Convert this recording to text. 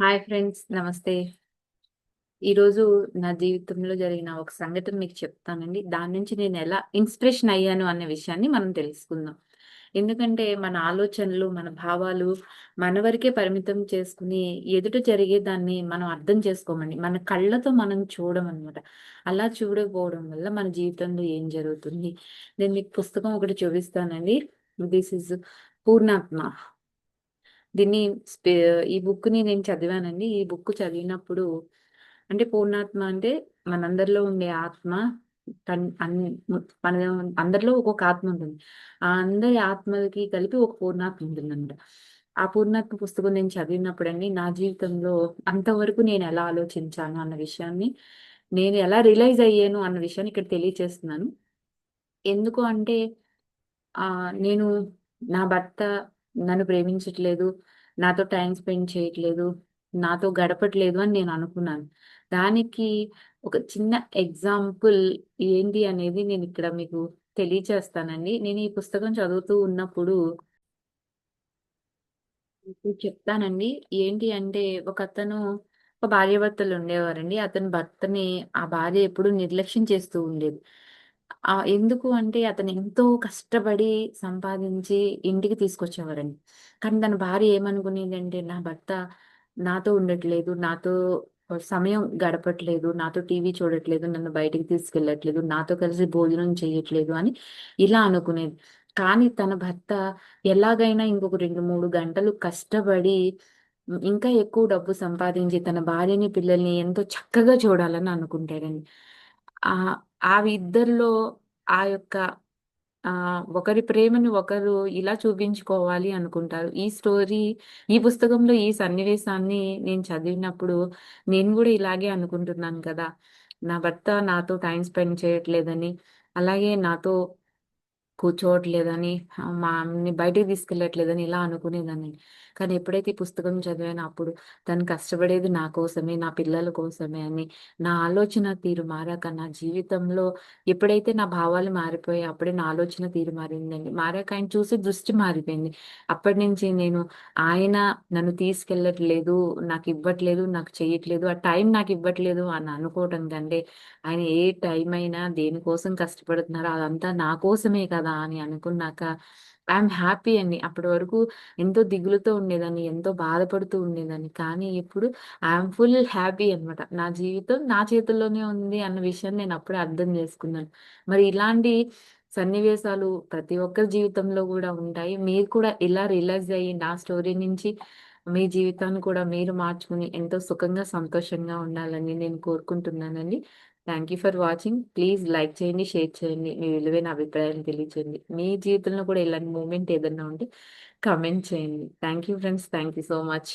Hi friends నమస్తే. ఈరోజు నా జీవితంలో జరిగిన ఒక సంఘటన మీకు చెప్తానండి. దాని నుంచి నేను ఎలా ఇన్స్పిరేషన్ అయ్యాను అనే విషయాన్ని మనం తెలుసుకుందాం. ఎందుకంటే మన ఆలోచనలు మన భావాలు మన వరకే పరిమితం చేసుకుని ఎదుట జరిగే దాన్ని మనం అర్థం చేసుకోమండి. మన కళ్ళతో మనం చూడమన్నమాట. అలా చూడకపోవడం వల్ల మన జీవితంలో ఏం జరుగుతుంది? నేను మీకు పుస్తకం ఒకటి చూపిస్తానండి. This is Purnatma. దీన్ని ఈ బుక్ని నేను చదివానండి. ఈ బుక్ చదివినప్పుడు అంటే పూర్ణాత్మ అంటే మనందరిలో ఉండే ఆత్మ తన్- అన్ని మన అందరిలో ఒక్కొక్క ఆత్మ ఉంటుంది. ఆ అందరి ఆత్మలకి కలిపి ఒక పూర్ణాత్మ ఉంటుందన్నమాట. ఆ పూర్ణాత్మ పుస్తకం నేను చదివినప్పుడు అండి నా జీవితంలో అంతవరకు నేను ఎలా ఆలోచించాను అన్న విషయాన్ని నేను ఎలా రియలైజ్ అయ్యాను అన్న విషయాన్ని ఇక్కడ తెలియచేస్తున్నాను. ఎందుకు అంటే ఆ నేను నా భర్త నన్ను ప్రేమించట్లేదు నాతో టైం స్పెండ్ చేయట్లేదు నాతో గడపట్లేదు అని నేను అనుకున్నాను. దానికి ఒక చిన్న ఎగ్జాంపుల్ ఏంటి అనేది నేను ఇక్కడ మీకు తెలియచేస్తానండి. నేను ఈ పుస్తకం చదువుతూ ఉన్నప్పుడు చెప్తానండి. ఏంటి అంటే ఒక అతను ఒక భార్యాభర్తలు ఉండేవారండి. అతని భర్తని ఆ భార్య ఎప్పుడు నిర్లక్ష్యం చేస్తూ ఉండేది. ఆ ఎందుకు అంటే అతను ఎంతో కష్టపడి సంపాదించి ఇంటికి తీసుకొచ్చేవారండి. కానీ తన భార్య ఏమనుకునేదంటే నా భర్త నాతో ఉండట్లేదు నాతో సమయం గడపట్లేదు నాతో టీవీ చూడట్లేదు నన్ను బయటికి తీసుకెళ్ళట్లేదు నాతో కలిసి భోజనం చేయట్లేదు అని ఇలా అనుకునేది. కానీ తన భర్త ఎలాగైనా ఇంకొక రెండు మూడు గంటలు కష్టపడి ఇంకా ఎక్కువ డబ్బు సంపాదించి తన భార్యని పిల్లల్ని ఎంతో చక్కగా చూడాలని అనుకుంటాడండి. ఆ ఆ ఇద్దరిలో ఆ యొక్క ఆ ఒకరి ప్రేమని ఒకరు ఇలా చూపించుకోవాలి అనుకుంటారు. ఈ స్టోరీ ఈ పుస్తకంలో ఈ సన్నివేశాన్ని నేను చదివినప్పుడు నేను కూడా ఇలాగే అనుకుంటున్నాను కదా. నా భర్త నాతో టైం స్పెండ్ చేయట్లేదని అలాగే నాతో కూర్చోవట్లేదని మా అమ్మని బయటికి తీసుకెళ్ళట్లేదని ఇలా అనుకునేదాన్ని. కానీ ఎప్పుడైతే ఈ పుస్తకం చదివానో అప్పుడు తను కష్టపడేది నా కోసమే నా పిల్లల కోసమే అని నా ఆలోచన తీరు మారాక నా జీవితంలో ఎప్పుడైతే నా భావాలు మారిపోయాయి అప్పుడే నా ఆలోచన తీరు మారిందండి. మారాక ఆయన చూసే దృష్టి మారిపోయింది. అప్పటి నుంచి నేను ఆయన నన్ను తీసుకెళ్ళట్లేదు నాకు ఇవ్వట్లేదు నాకు చేయట్లేదు ఆ టైం నాకు ఇవ్వట్లేదు అని అనుకోవటం కంటే ఆయన ఏ టైం అయినా దేనికోసం కష్టపడుతున్నారో అదంతా నా కోసమే కదా అని అనుకున్నాక ఐఎమ్ హ్యాపీ అండి. అప్పటి వరకు ఎంతో దిగులుతో ఉండేదాన్ని ఎంతో బాధపడుతూ ఉండేదాన్ని. కానీ ఇప్పుడు ఐఎమ్ ఫుల్ హ్యాపీ అన్నమాట. నా జీవితం నా చేతుల్లోనే ఉంది అన్న విషయాన్ని నేను అప్పుడే అర్థం చేసుకున్నాను. మరి ఇలాంటి సన్నివేశాలు ప్రతి ఒక్కరి జీవితంలో కూడా ఉంటాయి. మీరు కూడా ఇలా రిలాక్స్ అయ్యి నా స్టోరీ నుంచి మీ జీవితాన్ని కూడా మీరు మార్చుకుని ఎంతో సుఖంగా సంతోషంగా ఉండాలని నేను కోరుకుంటున్నానండి. Thank you for watching please like చేయండి షేర్ చేయండి మీ విలువైన అభిప్రాయాన్ని తెలియచేయండి. మీ జీవితంలో కూడా ఇలాంటి మూమెంట్ ఏదైనా ఉంటే కమెంట్ చేయండి. Thank you friends thank you so much